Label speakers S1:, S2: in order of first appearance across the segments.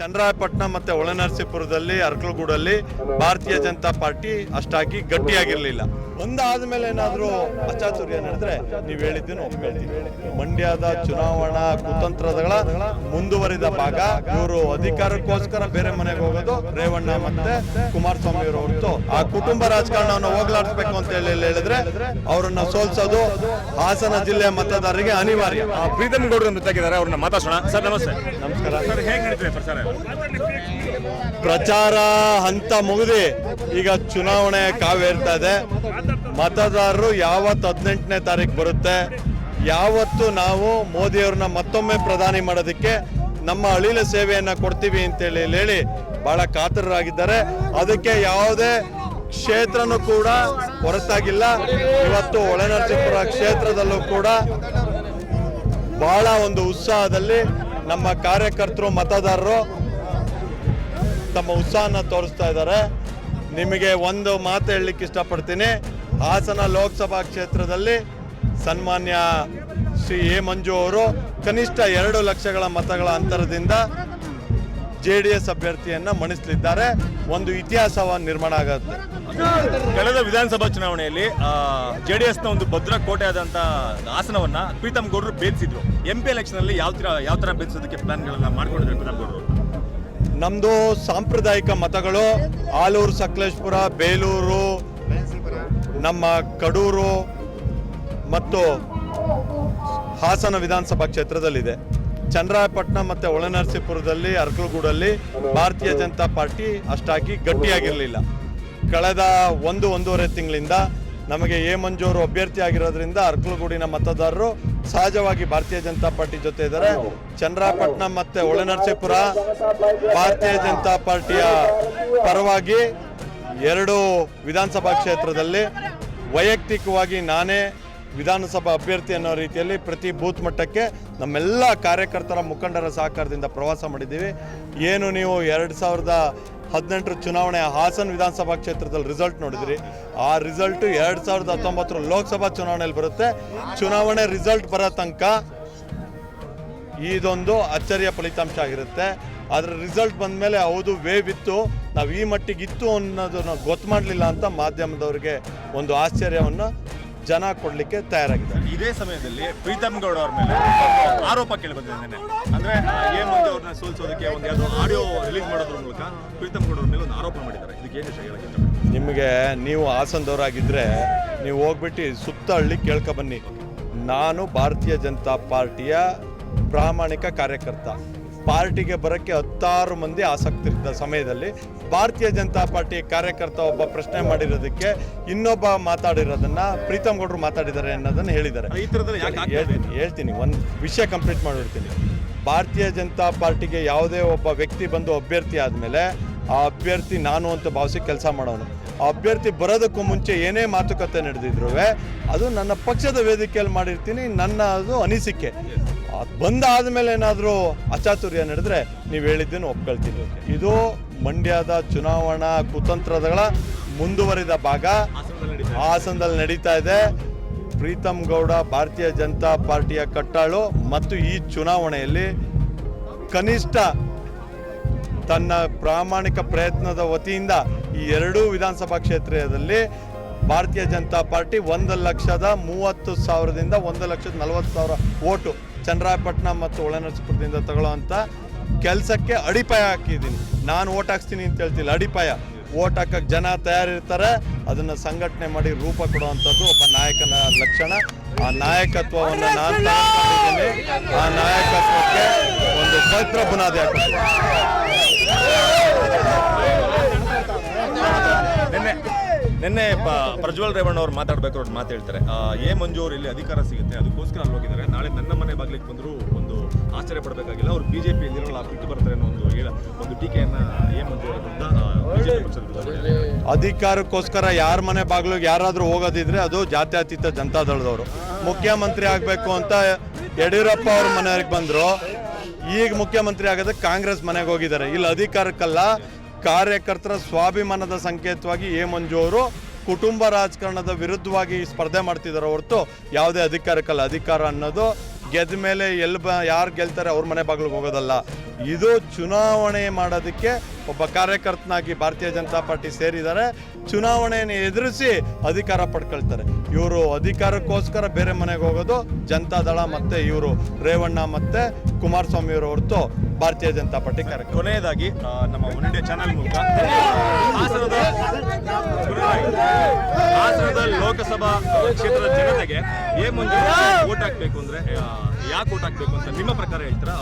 S1: ಚಂದ್ರಾಯಪಟ್ಟಣ ಮತ್ತೆ ಒಳನರಸೀಪುರದಲ್ಲಿ ಅರ್ಕಲಗೂಡಲ್ಲಿ ಭಾರತೀಯ ಜನತಾ ಪಾರ್ಟಿ ಅಷ್ಟಾಗಿ ಗಟ್ಟಿಯಾಗಿರ್ಲಿಲ್ಲ. ಒಂದಾದ್ಮೇಲೆ ಏನಾದ್ರೂ ಅಚಾತುರ್ಯ ನಡೆದ್ರೆ ನೀವು ಹೇಳಿದ್ದೇನು ಒಪ್ಕೊಳ್ತೀವಿ ಮಂಡ್ಯದ ಚುನಾವಣಾ ಕುತಂತ್ರಗಳ ಮುಂದುವರಿದ ಭಾಗ ಇವರು ಅಧಿಕಾರಕ್ಕೋಸ್ಕರ ಬೇರೆ ಮನೆಗೆ ಹೋಗೋದು ರೇವಣ್ಣ ಮತ್ತೆ ಕುಮಾರಸ್ವಾಮಿ ಅವರು ಹೊರತು ಆ ಕುಟುಂಬ ರಾಜಕಾರಣವನ್ನು ಹೋಗ್ಲಾಡಿಸ್ಬೇಕು ಅಂತ ಹೇಳಿ ಹೇಳಿದ್ರೆ ಅವರನ್ನ ಸೋಲ್ಸೋದು ಹಾಸನ ಜಿಲ್ಲೆಯ ಮತದಾರರಿಗೆ ಅನಿವಾರ್ಯ.
S2: ಪ್ರೀತಮ್ ಗೌಡ್ರು ಜೊತೆಗಿದ್ದಾರೆ ಅವ್ರನ್ನ ಮಾತಾಡೋಣ ಸರ್ ನಮಸ್ತೆ.
S1: ನಮಸ್ಕಾರ.
S2: ಸರ್ ಹೇಗೆ ನಡೀತಿದೆ ಪ್ರಚಾರ?
S1: ಪ್ರಚಾರ ಹಂತ ಮುಗಿದು ಈಗ ಚುನಾವಣೆ ಕಾವೇರ್ತಾ ಇದೆ. ಮತದಾರರು ಯಾವತ್ತು ಹದಿನೆಂಟನೇ ತಾರೀಕು ಬರುತ್ತೆ, ಯಾವತ್ತು ನಾವು ಮೋದಿಯವ್ರನ್ನ ಮತ್ತೊಮ್ಮೆ ಪ್ರಧಾನಿ ಮಾಡೋದಕ್ಕೆ ನಮ್ಮ ಅಳಿಲ ಸೇವೆಯನ್ನು ಕೊಡ್ತೀವಿ ಅಂತೇಳಿ ಹೇಳಿ ಬಹಳ ಕಾತರರಾಗಿದ್ದಾರೆ. ಅದಕ್ಕೆ ಯಾವುದೇ ಕ್ಷೇತ್ರನೂ ಕೂಡ ಹೊರತಾಗಿಲ್ಲ. ಇವತ್ತು ಒಳನರಸೀಪುರ ಕ್ಷೇತ್ರದಲ್ಲೂ ಕೂಡ ಬಹಳ ಒಂದು ಉತ್ಸಾಹದಲ್ಲಿ ನಮ್ಮ ಕಾರ್ಯಕರ್ತರು, ಮತದಾರರು ತಮ್ಮ ಉತ್ಸಾಹನ ತೋರಿಸ್ತಾ ಇದ್ದಾರೆ. ನಿಮಗೆ ಒಂದು ಮಾತು ಹೇಳಲಿಕ್ಕೆ ಇಷ್ಟಪಡ್ತೀನಿ. ಹಾಸನ ಲೋಕಸಭಾ ಕ್ಷೇತ್ರದಲ್ಲಿ ಸನ್ಮಾನ್ಯ ಶ್ರೀ ಎ ಮಂಜು ಅವರು ಕನಿಷ್ಠ ಎರಡು ಲಕ್ಷಗಳ ಮತಗಳ ಅಂತರದಿಂದ ಜೆ ಡಿ ಎಸ್ ಅಭ್ಯರ್ಥಿಯನ್ನ ಮಣಿಸಲಿದ್ದಾರೆ. ಒಂದು ಇತಿಹಾಸವ ನಿರ್ಮಾಣ ಆಗುತ್ತೆ.
S2: ಕಳೆದ ವಿಧಾನಸಭಾ ಚುನಾವಣೆಯಲ್ಲಿ ಜೆ ಡಿ ಎಸ್ನ ಒಂದು ಭದ್ರ ಕೋಟೆಯಾದಂಥ ಆಸನವನ್ನ ಪ್ರೀತಮ್ ಗೌಡರು ಬೇಯಿಸಿದ್ರು ಎಂ ಪಿ ಎಲೆಕ್ಷನ್ ಅಲ್ಲಿ ಯಾವ ತರ ಯಾವ ತರ ಬೇಯಿಸೋದಕ್ಕೆ ಪ್ಲಾನ್ಗಳನ್ನ ಮಾಡ್ಕೊಂಡಿದ್ರು ಪ್ರೀತಮ್ ಗೌಡ್ರು?
S1: ನಮ್ಮದು ಸಾಂಪ್ರದಾಯಿಕ ಮತಗಳು ಆಲೂರು, ಸಕಲೇಶ್ಪುರ, ಬೇಲೂರು, ನಮ್ಮ ಕಡೂರು ಮತ್ತು ಹಾಸನ ವಿಧಾನಸಭಾ ಕ್ಷೇತ್ರದಲ್ಲಿದೆ. ಚಂದ್ರಾಯಪಟ್ಟಣ ಮತ್ತು ಒಳನರಸೀಪುರದಲ್ಲಿ, ಅರ್ಕಲಗೂಡಲ್ಲಿ ಭಾರತೀಯ ಜನತಾ ಪಾರ್ಟಿ ಅಷ್ಟಾಗಿ ಗಟ್ಟಿಯಾಗಿರಲಿಲ್ಲ. ಕಳೆದ ಒಂದು, ಒಂದೂವರೆ ತಿಂಗಳಿಂದ ನಮಗೆ ಎ ಮಂಜೂರು ಅಭ್ಯರ್ಥಿ ಆಗಿರೋದ್ರಿಂದ ಅರ್ಕಲಗೂಡಿನ ಮತದಾರರು ಸಹಜವಾಗಿ ಭಾರತೀಯ ಜನತಾ ಪಾರ್ಟಿ ಜೊತೆ ಇದ್ದಾರೆ. ಚಂದ್ರಾಪಟ್ಟಣ ಮತ್ತೆ ಒಳನರಸೀಪುರ ಭಾರತೀಯ ಜನತಾ ಪಾರ್ಟಿಯ ಪರವಾಗಿ ಎರಡು ವಿಧಾನಸಭಾ ಕ್ಷೇತ್ರದಲ್ಲಿ ವೈಯಕ್ತಿಕವಾಗಿ ನಾನೇ ವಿಧಾನಸಭಾ ಅಭ್ಯರ್ಥಿ ಅನ್ನೋ ರೀತಿಯಲ್ಲಿ ಪ್ರತಿ ಬೂತ್ ಮಟ್ಟಕ್ಕೆ ನಮ್ಮೆಲ್ಲ ಕಾರ್ಯಕರ್ತರ ಮುಖಂಡರ ಸಹಕಾರದಿಂದ ಪ್ರವಾಸ ಮಾಡಿದ್ದೀವಿ. ಏನು ನೀವು ಎರಡು ಸಾವಿರದ ಹದಿನೆಂಟರ ಚುನಾವಣೆ ಹಾಸನ ವಿಧಾನಸಭಾ ಕ್ಷೇತ್ರದಲ್ಲಿ ರಿಸಲ್ಟ್ ನೋಡಿದ್ರಿ. ಆ ರಿಸಲ್ಟ್ ಎರಡು ಸಾವಿರದ ಹತ್ತೊಂಬತ್ತರ ಲೋಕಸಭಾ ಚುನಾವಣೆಯಲ್ಲಿ ಬರುತ್ತೆ. ಚುನಾವಣೆ ರಿಸಲ್ಟ್ ಬರೋ ತನಕ ಇದೊಂದು ಅಚ್ಚರಿಯ ಫಲಿತಾಂಶ ಆಗಿರುತ್ತೆ. ಆದರೆ ರಿಸಲ್ಟ್ ಬಂದ ಮೇಲೆ ಹೌದು ವೇವ್ ಇತ್ತು. ನಾವು ಈ ಮಟ್ಟಿಗೆ ಇತ್ತು ಅನ್ನೋದನ್ನ ಗೊತ್ತು ಮಾಡಲಿಲ್ಲ ಅಂತ ಮಾಧ್ಯಮದವರಿಗೆ ಒಂದು ಆಶ್ಚರ್ಯವನ್ನು ಜನ ಕೊಡಲಿಕ್ಕೆ ತಯಾರಾಗಿದ್ದಾರೆ
S2: ಇದೇ ಸಮಯದಲ್ಲಿ ಪ್ರೀತಮ್ ಗೌಡ ಅವ್ರ ಮೇಲೆ ಆರೋಪ ಕೇಳಿ ಬಂದಿದ್ದೇನೆ. ಅಂದ್ರೆ ಎ ಮುಂದೆ ಅವ್ರನ್ನ ಸೋಲಿಸೋದಕ್ಕೆ ಒಂದು ಯಾವುದೋ ಆಡಿಯೋ ರಿಲೀಸ್ ಮಾಡೋದ್ರ ಮೂಲಕ ಪ್ರೀತಮ್ ಗೌಡ ಅವ್ರ ಮೇಲೆ ಒಂದು ಆರೋಪ ಮಾಡಿದ್ದಾರೆ ಇದಕ್ಕೆ ಏನು ವಿಷಯ ಹೇಳಕ್ಕೆ ಇಷ್ಟಪಡ್ತೀನಿ?
S1: ನಿಮಗೆ ನೀವು ಹಾಸನದವರಾಗಿದ್ದರೆ ನೀವು ಹೋಗ್ಬಿಟ್ಟು ಸುತ್ತ ಹಳ್ಳಿ ಕೇಳ್ಕೊ ಬನ್ನಿ ನಾನು ಭಾರತೀಯ ಜನತಾ ಪಾರ್ಟಿಯ ಪ್ರಾಮಾಣಿಕ ಕಾರ್ಯಕರ್ತ ಪಾರ್ಟಿಗೆ ಬರೋಕ್ಕೆ ಹತ್ತಾರು ಮಂದಿ ಆಸಕ್ತಿ ಇದ್ದ ಸಮಯದಲ್ಲಿ ಭಾರತೀಯ ಜನತಾ ಪಾರ್ಟಿ ಕಾರ್ಯಕರ್ತ ಒಬ್ಬ ಪ್ರಶ್ನೆ ಮಾಡಿರೋದಕ್ಕೆ ಇನ್ನೊಬ್ಬ ಮಾತಾಡಿರೋದನ್ನ ಪ್ರೀತಮ್ ಗೌಡ್ರು ಮಾತಾಡಿದ್ದಾರೆ ಅನ್ನೋದನ್ನ ಹೇಳಿದ್ದಾರೆ.
S2: ಈ ಥರದಲ್ಲಿ ಯಾಕೆ
S1: ಹೇಳ್ತೀನಿ ಹೇಳ್ತೀನಿ ಒಂದು ವಿಷಯ ಕಂಪ್ಲೀಟ್ ಮಾಡಿಬಿಡ್ತೀನಿ. ಭಾರತೀಯ ಜನತಾ ಪಾರ್ಟಿಗೆ ಯಾವುದೇ ಒಬ್ಬ ವ್ಯಕ್ತಿ ಬಂದು ಅಭ್ಯರ್ಥಿ ಆದಮೇಲೆ ಆ ಅಭ್ಯರ್ಥಿ ನಾನು ಅಂತ ಭಾವಿಸಿ ಕೆಲಸ ಮಾಡೋನು. ಆ ಅಭ್ಯರ್ಥಿ ಬರೋದಕ್ಕೂ ಮುಂಚೆ ಏನೇ ಮಾತುಕತೆ ನಡೆದಿದ್ರು ಅದು ನನ್ನ ಪಕ್ಷದ ವೇದಿಕೆಯಲ್ಲಿ ಮಾಡಿರ್ತೀನಿ ನನ್ನ ಅದು ಅನಿಸಿಕೆ. ಅದು ಬಂದಾದ್ಮೇಲೆ ಏನಾದರೂ ಅಚಾತುರ್ಯ ನಡೆದ್ರೆ ನೀವು ಹೇಳಿದ್ದೇನು ಒಪ್ಕೊಳ್ತೀನಿ ಇದು ಮಂಡ್ಯದ ಚುನಾವಣಾ ಕುತಂತ್ರಗಳ ಮುಂದುವರಿದ ಭಾಗ.
S2: ಹಾಸನದಲ್ಲಿ ನಡೀತಾ ಇದೆ
S1: ಪ್ರೀತಮ್ ಗೌಡ, ಭಾರತೀಯ ಜನತಾ ಪಾರ್ಟಿಯ ಕಟ್ಟಾಳು ಮತ್ತು ಈ ಚುನಾವಣೆಯಲ್ಲಿ ಕನಿಷ್ಠ ತನ್ನ ಪ್ರಾಮಾಣಿಕ ಪ್ರಯತ್ನದ ವತಿಯಿಂದ ಈ ಎರಡೂ ವಿಧಾನಸಭಾ ಕ್ಷೇತ್ರದಲ್ಲಿ ಭಾರತೀಯ ಜನತಾ ಪಾರ್ಟಿ ಒಂದು ಲಕ್ಷದ ಮೂವತ್ತು ಸಾವಿರದಿಂದ ಒಂದು ಲಕ್ಷದ ನಲವತ್ತು ಸಾವಿರ ಓಟು ಚಂದ್ರಾಯಪಟ್ಟಣ ಮತ್ತು ಒಳನರಸೀಪುರದಿಂದ ತಗೊಳ್ಳೋವಂಥ ಕೆಲಸಕ್ಕೆ ಅಡಿಪಾಯ ಹಾಕಿದ್ದೀನಿ. ನಾನು ಓಟ್ ಹಾಕ್ಸ್ತೀನಿ ಅಂತ ಹೇಳ್ತಿಲ್ಲ ಅಡಿಪಾಯ. ಓಟ್ ಹಾಕಕ್ಕೆ ಜನ ತಯಾರಿರ್ತಾರೆ ಅದನ್ನು ಸಂಘಟನೆ ಮಾಡಿ ರೂಪ ಕೊಡುವಂಥದ್ದು ಒಬ್ಬ ನಾಯಕನ ಲಕ್ಷಣ. ಆ ನಾಯಕತ್ವವನ್ನು ನಾನು ತಗೊಂಡಿದ್ದೀನಿ ಆ ನಾಯಕತ್ವಕ್ಕೆ ಒಂದು ಭದ್ರ ಬುನಾದಿ ಹಾಕ್ತೀನಿ
S2: ನಿನ್ನೆ ಪ್ರಜ್ವಲ್ ರೇವಣ್ಣ ಅವ್ರು ಮಾತಾಡ್ಬೇಕು ಅವ್ರು ಮಾತು ಹೇಳ್ತಾರೆ. ಎ ಮಂಜು ಅವ್ರು ಇಲ್ಲಿ ಅಧಿಕಾರ ಸಿಗುತ್ತೆ, ಅದಕ್ಕೋಸ್ಕರ ಅಲ್ಲಿ ಹೋಗಿದ್ದಾರೆ. ನಾಳೆ ನನ್ನ ಮನೆ ಬಾಗ್ಲಿಗೆ ಬಂದರೂ ಒಂದು ಆಶ್ಚರ್ಯ ಪಡಬೇಕಾಗಿಲ್ಲ. ಅವ್ರು ಬಿಜೆಪಿ ಇಲ್ಲಿರಲ್ಲ ಬಿಟ್ಟು ಬರ್ತಾರೆ ಅನ್ನೋ ಒಂದು ಹೇಳ, ಒಂದು ಟೀಕೆಯನ್ನ ಎ ಮಂಜು ಅವರ ವಿರುದ್ಧ ಬಿಜೆಪಿ ಪಕ್ಷದ
S1: ಅಧಿಕಾರಕ್ಕೋಸ್ಕರ ಯಾರ ಮನೆ ಬಾಗಿಲಿಗೆ ಯಾರಾದರೂ ಹೋಗೋದಿದ್ರೆ ಅದು ಜಾತ್ಯತೀತ ಜನತಾದಳದವರು ಮುಖ್ಯಮಂತ್ರಿ ಆಗಬೇಕು ಅಂತ ಯಡಿಯೂರಪ್ಪ ಅವ್ರ ಮನೆಯವ್ರಿಗೆ ಬಂದರು. ಈಗ ಮುಖ್ಯಮಂತ್ರಿ ಆಗೋದಕ್ಕೆ ಕಾಂಗ್ರೆಸ್ ಮನೆಗೆ ಹೋಗಿದ್ದಾರೆ. ಇಲ್ಲಿ, ಅಧಿಕಾರಕ್ಕಲ್ಲ. ಕಾರ್ಯಕರ್ತರ ಸ್ವಾಭಿಮಾನದ ಸಂಕೇತವಾಗಿ ಎ ಮಂಜು ಅವರು ಕುಟುಂಬ ರಾಜಕಾರಣದ ವಿರುದ್ಧವಾಗಿ ಸ್ಪರ್ಧೆ ಮಾಡ್ತಿದ್ದಾರೆ ಹೊರತು ಯಾವುದೇ ಅಧಿಕಾರಕ್ಕಲ್ಲ. ಅಧಿಕಾರ ಅನ್ನೋದು ಗೆದ್ದ ಮೇಲೆ ಎಲ್ಲಿ ಬ, ಯಾರು ಗೆಲ್ತಾರೆ ಅವ್ರ ಮನೆ ಬಾಗಿಲಿಗೆ ಹೋಗೋದಲ್ಲ. ಇದು ಚುನಾವಣೆ ಮಾಡೋದಕ್ಕೆ ಒಬ್ಬ ಕಾರ್ಯಕರ್ತನಾಗಿ ಭಾರತೀಯ ಜನತಾ ಪಾರ್ಟಿ ಸೇರಿದ್ದಾರೆ. ಚುನಾವಣೆಯನ್ನು ಎದುರಿಸಿ ಅಧಿಕಾರ ಪಡ್ಕೊಳ್ತಾರೆ. ಇವರು ಅಧಿಕಾರಕ್ಕೋಸ್ಕರ ಬೇರೆ ಮನೆಗೆ ಹೋಗೋದು ಜನತಾದಳ ಮತ್ತೆ ಇವರು ರೇವಣ್ಣ ಮತ್ತೆ ಕುಮಾರಸ್ವಾಮಿ ಅವರು ಹೊರತು ಭಾರತೀಯ ಜನತಾ ಪಾರ್ಟಿ ಕಾರ್ಯಕ್ರಮ
S2: ಕೊನೆಯದಾಗಿ ನಮ್ಮ ಒನ್ ಇಂಡಿಯಾ ಚಾನೆಲ್ ಮೂಲಕ ಹಾಸನದ ಹಾಸನದ ಲೋಕಸಭಾ ಕ್ಷೇತ್ರದ ಜನತೆಗೆ ಏ ಮಂಜು ಓಟ್ ಹಾಕ್ಬೇಕು ಅಂದ್ರೆ ಯಾಕೆ ಓಟ್ ಹಾಕ್ಬೇಕು ಅಂತ ನಿಮ್ಮ ಪ್ರಕಾರ ಹೇಳ್ತೀರಾ?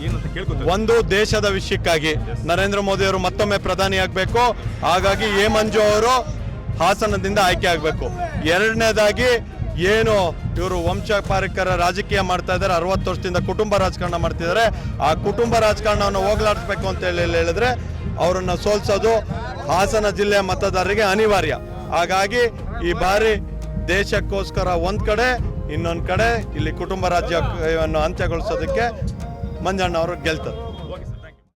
S2: ಏನು ಅಂತ
S1: ಒಂದು ದೇಶದ ವಿಷಯಕ್ಕಾಗಿ ನರೇಂದ್ರ ಮೋದಿ ಅವರು ಮತ್ತೊಮ್ಮೆ ಪ್ರಧಾನಿ ಆಗಬೇಕು ಹಾಗಾಗಿ ಏ ಮಂಜು ಅವರು ಹಾಸನದಿಂದ ಆಯ್ಕೆ ಆಗಬೇಕು. ಎರಡನೇದಾಗಿ ಏನು ಇವರು ವಂಶ ಪಾರಿಕರ ರಾಜಕೀಯ ಮಾಡ್ತಾ ಇದ್ದಾರೆ, ಅರವತ್ತು ವರ್ಷದಿಂದ ಕುಟುಂಬ ರಾಜಕಾರಣ ಮಾಡ್ತಿದ್ದಾರೆ ಆ ಕುಟುಂಬ ರಾಜಕಾರಣವನ್ನು ಹೋಗಲಾಡಿಸ್ಬೇಕು ಅಂತ ಹೇಳಿ ಹೇಳಿದ್ರೆ ಅವರನ್ನ ಸೋಲ್ಸೋದು ಹಾಸನ ಜಿಲ್ಲೆಯ ಮತದಾರರಿಗೆ ಅನಿವಾರ್ಯ. ಹಾಗಾಗಿ ಈ ಬಾರಿ ದೇಶಕ್ಕೋಸ್ಕರ ಒಂದ್ ಕಡೆ, ಇನ್ನೊಂದ್ ಕಡೆ ಇಲ್ಲಿ ಕುಟುಂಬ ರಾಜ್ಯವನ್ನು ಅಂತ್ಯಗೊಳಿಸೋದಕ್ಕೆ ಮಂಜಣ್ಣ ಅವರು ಗೆಲ್ತಾರೆ.